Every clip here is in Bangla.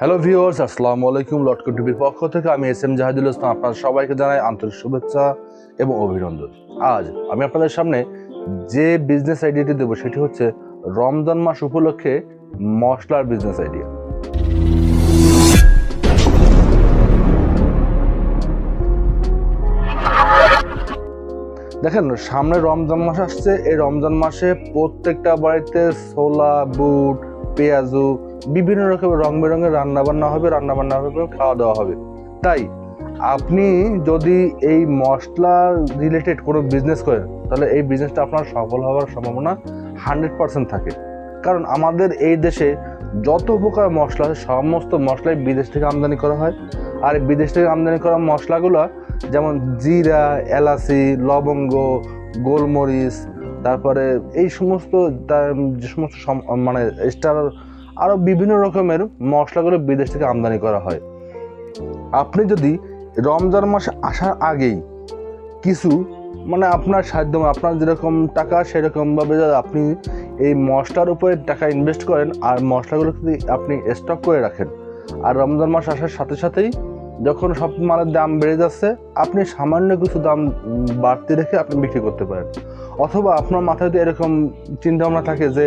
হ্যালো ভিউয়ার্স আসসালামু আলাইকুম লটকন টিভির পক্ষ থেকে আমি এস এম জাহাদুল ইসলাম। আপনাদের সবাইকে জানাই আন্তরিক শুভেচ্ছা এবং অভিনন্দন। আজ আমি আপনাদের সামনে যে বিজনেস আইডিয়াটি দেবো, সেটি হচ্ছে রমজান মাস উপলক্ষে মশলার বিজনেস আইডিয়া দেখেন, সামনে রমজান মাস আসছে। এই রমজান মাসে প্রত্যেকটা বাড়িতে ছোলা, বুট, পেঁয়াজু বিভিন্ন রকমের রং বেরঙের রান্না বান্না হবে রান্না বান্না হবে খাওয়া দাওয়া হবে। তাই আপনি যদি এই মশলা রিলেটেড কোনো বিজনেস করেন, তাহলে এই বিজনেসটা আপনার সফল হওয়ার সম্ভাবনা হান্ড্রেড পার্সেন্ট থাকে। কারণ আমাদের এই দেশে যত প্রকার মশলা সমস্ত মশলাই বিদেশ থেকে আমদানি করা হয়। আর বিদেশ থেকে আমদানি করা মশলাগুলো, যেমন জিরা, এলাচি, লবঙ্গ, গোলমরিচ, তারপরে এই সমস্ত যে সমস্ত সম- মানে স্টার আরও বিভিন্ন রকমের মশলাগুলো বিদেশ থেকে আমদানি করা হয়। আপনি যদি রমজান মাস আসার আগেই কিছু মানে আপনার সাধ্য আপনার যেরকম টাকা সেরকমভাবে যদি আপনি এই মশলার উপরে টাকা ইনভেস্ট করেন আর মশলাগুলো যদি আপনি স্টক করে রাখেন, আর রমজান মাস আসার সাথে সাথেই যখন সব মালের দাম বেড়ে যাচ্ছে, আপনি সামান্য কিছু দাম বাড়তি রেখে আপনি বিক্রি করতে পারেন। অথবা আপনার মাথায় যদি এরকম চিন্তা ভাবনা থাকে যে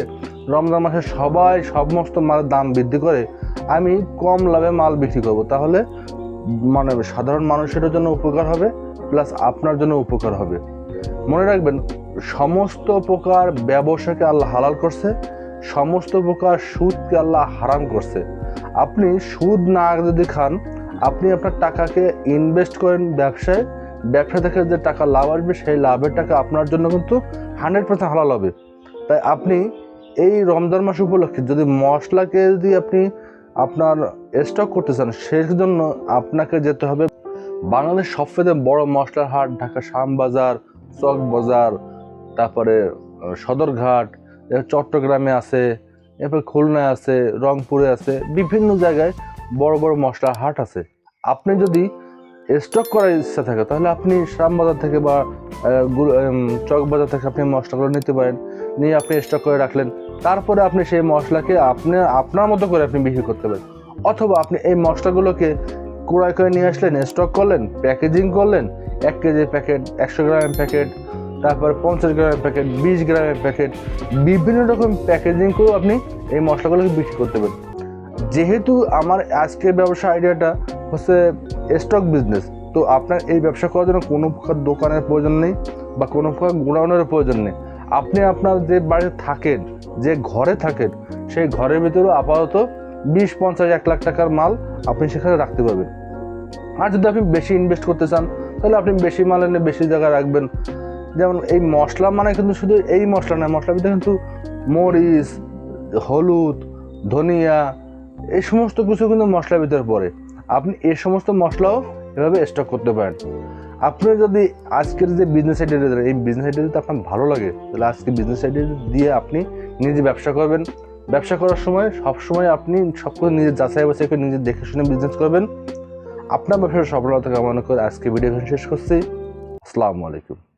রমজান মাসে সবাই সমস্ত মালের দাম বৃদ্ধি করে, আমি কম লাভে মাল বিক্রি করব। তাহলে মানে সাধারণ মানুষের জন্য উপকার হবে প্লাস আপনার জন্য উপকার হবে। মনে রাখবেন, সমস্ত প্রকার ব্যবসাকে আল্লাহ হালাল করছে, সমস্ত প্রকার সুদকে আল্লাহ হারাম করছে। আপনি সুদ না যদি খান, আপনি আপনার টাকাকে ইনভেস্ট করেন ব্যবসায়, ব্যবসা থেকে যে টাকা লাভ আসবে, সেই লাভের টাকা আপনার জন্য কিন্তু হান্ড্রেড পার্সেন্ট হালাল হবে। তাই আপনি এই রমজান মাস উপলক্ষে যদি মশলাকে যদি আপনি আপনার স্টক করতে চান সেই জন্য আপনাকে যেতে হবে বাংলাদেশ সবচেয়ে বড় মশলার হাট ঢাকা শ্যামবাজার চক বাজার, তারপরে সদরঘাট চট্টগ্রামে আছে, এরপর খুলনায় আছে, রংপুরে আছে, বিভিন্ন জায়গায় বড় বড় মশলার হাট আছে। আপনি যদি স্টক করার ইচ্ছা থাকে তাহলে আপনি শ্যামবাজার থেকে বা উম, চকবাজার থেকে আপনি মশলাগুলো নিতে পারেন। নিয়ে আপনি স্টক করে রাখলেন তারপরে আপনি সেই মশলাকে আপনি আপনার মতো করে আপনি বিক্রি করতে পারেন। অথবা আপনি এই মশলাগুলোকে ক্রয় করে নিয়ে আসলেন স্টক করলেন প্যাকেজিং করলেন এক কেজি প্যাকেট একশো গ্রামের প্যাকেট তারপর পঞ্চাশ গ্রামের প্যাকেট বিশ গ্রামের প্যাকেট বিভিন্ন রকম প্যাকেজিং করেও আপনি এই মশলাগুলোকে বিক্রি করতে পারেন। যেহেতু আমার আজকের ব্যবসা আইডিয়াটা হচ্ছে স্টক বিজনেস তো আপনার এই ব্যবসা করার জন্য কোনো প্রকার দোকানের প্রয়োজন নেই বা কোনো প্রকার গোডাউনের প্রয়োজন নেই। আপনি আপনার যে বাড়িতে থাকেন, যে ঘরে থাকেন, সেই ঘরের ভিতরেও আপাতত বিশ, পঞ্চাশ, এক লাখ টাকার মাল আপনি সেখানে রাখতে পারবেন। আর যদি আপনি বেশি ইনভেস্ট করতে চান, তাহলে আপনি বেশি মাল এনে বেশি জায়গায় রাখবেন। যেমন এই মশলা মানে কিন্তু শুধু এই মশলা নয়, মশলার ভিতরে কিন্তু মরিচ, হলুদ, ধনিয়া, এই সমস্ত কিছু কিন্তু মশলার ভিতরে পড়ে। আপনি এই সমস্ত মশলাও এভাবে স্টক করতে পারেন। আপনি যদি আজকের যে বিজনেস আইডিয়া এই বিজনেস আইডিয়া যদি আপনার ভালো লাগে, তাহলে আজকে বিজনেস আইডিয়া দিয়ে আপনি নিজে ব্যবসা করবেন। ব্যবসা করার সময় সব সময় আপনি সব কিছু নিজের যাচাই বাছাই করে নিজে দেখে শুনে বিজনেস করবেন। আপনার ব্যবসার সফলতা কামনা করে আজকে ভিডিও শেষ করছি। আসসালামু আলাইকুম।